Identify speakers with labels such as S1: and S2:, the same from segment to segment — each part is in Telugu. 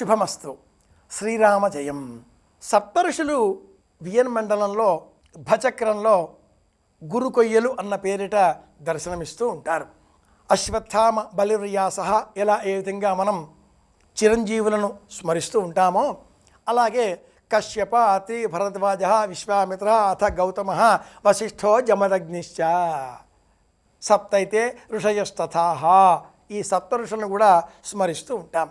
S1: శుభమస్తు. శ్రీరామ జయం సప్తఋషులు వియన్ మండలంలో భచక్రంలో గురుకొయ్యలు అన్న పేరిట దర్శనమిస్తూ ఉంటారు. అశ్వత్థామ బలిర్యాస ఎలా ఏ విధంగా మనం చిరంజీవులను స్మరిస్తూ ఉంటామో అలాగే కశ్యప అతి భరద్వాజ విశ్వామిత్ర అథ గౌతమ వశిష్ఠో జమదగ్నిశ్చ. సప్తైతే ఋషయస్తథాహ ఈ సప్త ఋషులను కూడా స్మరిస్తూ ఉంటాం.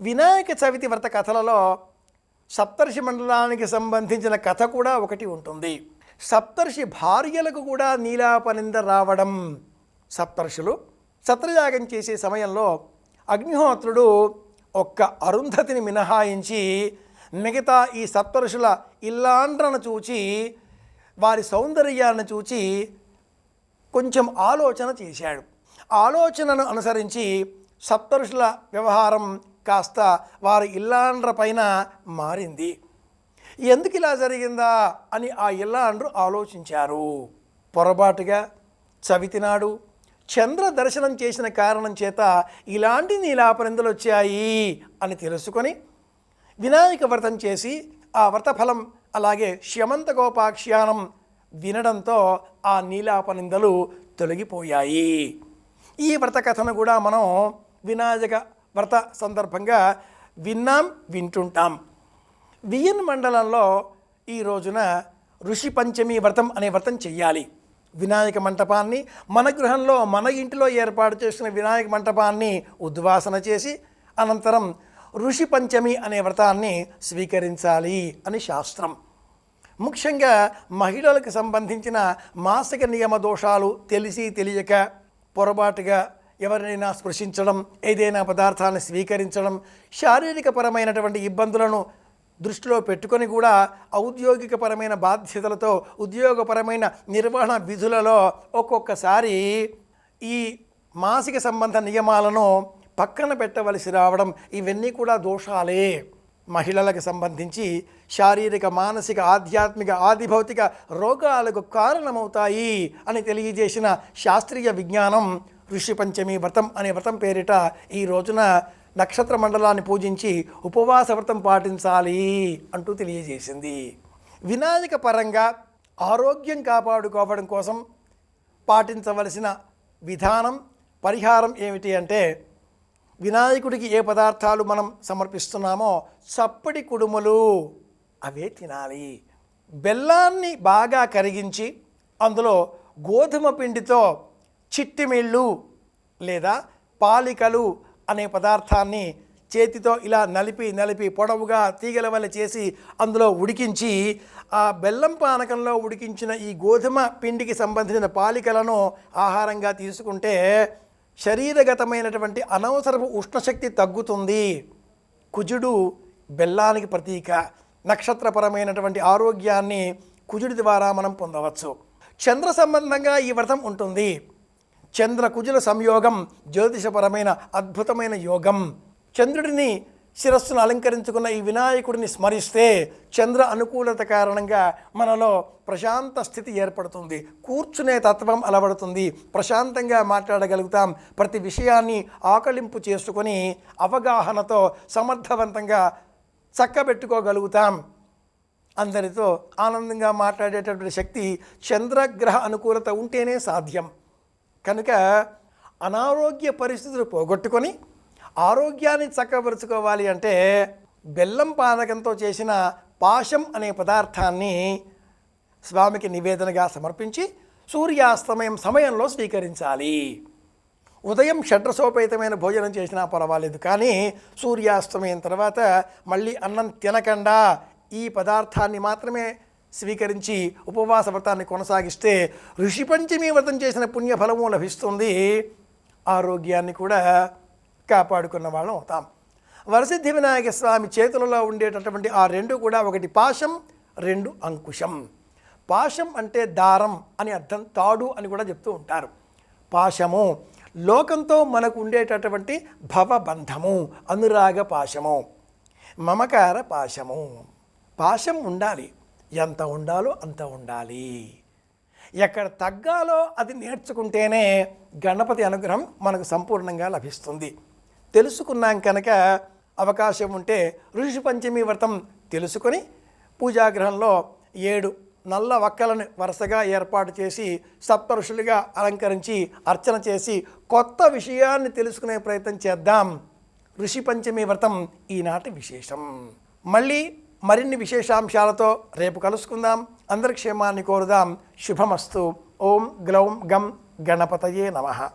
S1: వినాయక చవితి వ్రత కథలలో సప్తర్షి మండలానికి సంబంధించిన కథ కూడా ఒకటి ఉంటుంది. సప్తర్షి భార్యలకు కూడా నీలాపనింద రావడం సప్తర్షులు. సత్రయాగం చేసే సమయంలో అగ్నిహోత్రుడు ఒక్క అరుంధతిని మినహాయించి మిగతా ఈ సప్తర్షుల ఇల్లాండ్రను చూచి వారి సౌందర్యాన్ని చూచి కొంచెం ఆలోచన చేశాడు. ఆలోచనను అనుసరించి సప్తరుషుల వ్యవహారం కాస్త వారి ఇల్లాండ్ర పైన మారింది. ఎందుకు ఇలా జరిగిందా అని ఆ ఇల్లాండ్రు ఆలోచించారు. పొరపాటుగా చవితినాడు చంద్ర దర్శనం చేసిన కారణం చేత ఇలాంటి నీలాపరిందలు వచ్చాయి అని తెలుసుకొని వినాయక వ్రతం చేసి ఆ వ్రతఫలం అలాగే శమంత గోపాఖ్యానం వినడంతో ఆ నీలాపనిందలు తొలగిపోయాయి. ఈ వ్రత కథను కూడా మనం వినాయక వ్రత సందర్భంగా విన్నాం వింటుంటాం. వియన్ మండలంలో ఈ రోజున ఋషి పంచమి వ్రతం అనే వ్రతం చెయ్యాలి. వినాయక మంటపాన్ని మన గృహంలో మన ఇంటిలో ఏర్పాటు చేసిన వినాయక మంటపాన్ని ఉద్వాసన చేసి అనంతరం ఋషి పంచమి అనే వ్రతాన్ని స్వీకరించాలి అని శాస్త్రం. ముఖ్యంగా మహిళలకు సంబంధించిన మాసిక నియమ దోషాలు తెలిసి తెలియక పొరపాటుగా ఎవరినైనా స్పృశించడం ఏదైనా పదార్థాన్ని స్వీకరించడం శారీరకపరమైనటువంటి ఇబ్బందులను దృష్టిలో పెట్టుకొని కూడా ఔద్యోగికపరమైన బాధ్యతలతో ఉద్యోగపరమైన నిర్వహణ విధులలో ఒక్కొక్కసారి ఈ మాసిక సంబంధ నియమాలను పక్కన పెట్టవలసి రావడం ఇవన్నీ కూడా దోషాలే. మహిళలకు సంబంధించి శారీరక మానసిక ఆధ్యాత్మిక ఆదిభౌతిక రోగాలకు కారణమవుతాయి అని తెలియజేసిన శాస్త్రీయ విజ్ఞానం ఋషి పంచమి వ్రతం అనే వ్రతం పేరిట ఈ రోజున నక్షత్ర మండలాన్ని పూజించి ఉపవాస వ్రతం పాటించాలి అంటూ తెలియజేసింది. వినాయక పరంగా ఆరోగ్యం కాపాడుకోవడం కోసం పాటించవలసిన విధానం పరిహారం ఏమిటి అంటే వినాయకుడికి ఏ పదార్థాలు మనం సమర్పిస్తున్నామో చప్పటి కుడుములు అవే తినాలి. బెల్లాన్ని బాగా కరిగించి అందులో గోధుమ పిండితో చిట్టిమిళ్ళు లేదా పాలికలు అనే పదార్థాన్ని చేతితో ఇలా నలిపి నలిపి పొడవుగా తీగల వల్ల చేసి అందులో ఉడికించి ఆ బెల్లం పానకంలో ఉడికించిన ఈ గోధుమ పిండికి సంబంధించిన పాలికలను ఆహారంగా తీసుకుంటే శరీరగతమైనటువంటి అనవసరపు ఉష్ణశక్తి తగ్గుతుంది. కుజుడు బెల్లానికి ప్రతీక. నక్షత్రపరమైనటువంటి ఆరోగ్యాన్ని కుజుడి ద్వారా మనం పొందవచ్చు. చంద్ర సంబంధంగా ఈ వ్రతం ఉంటుంది. చంద్ర కుజుల సంయోగం జ్యోతిషపరమైన అద్భుతమైన యోగం. చంద్రుడిని శిరస్సును అలంకరించుకున్న ఈ వినాయకుడిని స్మరిస్తే చంద్ర అనుకూలత కారణంగా మనలో ప్రశాంత స్థితి ఏర్పడుతుంది. కూర్చునే తత్వం అలవడుతుంది. ప్రశాంతంగా మాట్లాడగలుగుతాం. ప్రతి విషయాన్ని ఆకలింపు చేసుకొని అవగాహనతో సమర్థవంతంగా చక్కబెట్టుకోగలుగుతాం. అందరితో ఆనందంగా మాట్లాడేటటువంటి శక్తి చంద్రగ్రహ అనుకూలత ఉంటేనే సాధ్యం. కనుక అనారోగ్య పరిస్థితులు పోగొట్టుకొని ఆరోగ్యాన్ని చక్కబరుచుకోవాలి అంటే బెల్లం పానకంతో చేసిన పాశం అనే పదార్థాన్ని స్వామికి నివేదనగా సమర్పించి సూర్యాస్తమయం సమయంలో స్వీకరించాలి. ఉదయం షడ్రసోపేతమైన భోజనం చేసినా పర్వాలేదు కానీ సూర్యాస్తమయం తర్వాత మళ్ళీ అన్నం తినకుండా ఈ పదార్థాన్ని మాత్రమే స్వీకరించి ఉపవాస వ్రతాన్ని కొనసాగిస్తే ఋషి పంచమి వ్రతం చేసిన పుణ్యఫలము లభిస్తుంది. ఆరోగ్యాన్ని కూడా కాపాడుకున్న వాళ్ళం అవుతాం. వరసిద్ధి వినాయక స్వామి చేతులలో ఉండేటటువంటి ఆ రెండు కూడా ఒకటి పాశం రెండు అంకుశం. పాశం అంటే దారం అని అర్థం తాడు అని కూడా చెప్తూ ఉంటారు. పాశము లోకంతో మనకు ఉండేటటువంటి భవబంధము అనురాగ పాశము మమకార పాశము. పాశం ఉండాలి. ఎంత ఉండాలో అంత ఉండాలి. ఎక్కడ తగ్గాలో అది నేర్చుకుంటేనే గణపతి అనుగ్రహం మనకు సంపూర్ణంగా లభిస్తుంది. తెలుసుకున్నాం కనుక అవకాశం ఉంటే ఋషి పంచమి వ్రతం తెలుసుకొని పూజాగ్రహంలో ఏడు నల్ల వక్కలను వరుసగా ఏర్పాటు చేసి సప్త ఋషులుగా అలంకరించి అర్చన చేసి కొత్త విషయాన్ని తెలుసుకునే ప్రయత్నం చేద్దాం. ఋషి పంచమి వ్రతం ఈనాటి విశేషం. మళ్ళీ మరిన్ని విశేషాంశాలతో రేపు కలుసుకుందాం. అందరి క్షేమాన్ని కోరుదాం. శుభమస్తు. ఓం గ్లౌం గం గణపతయే నమః.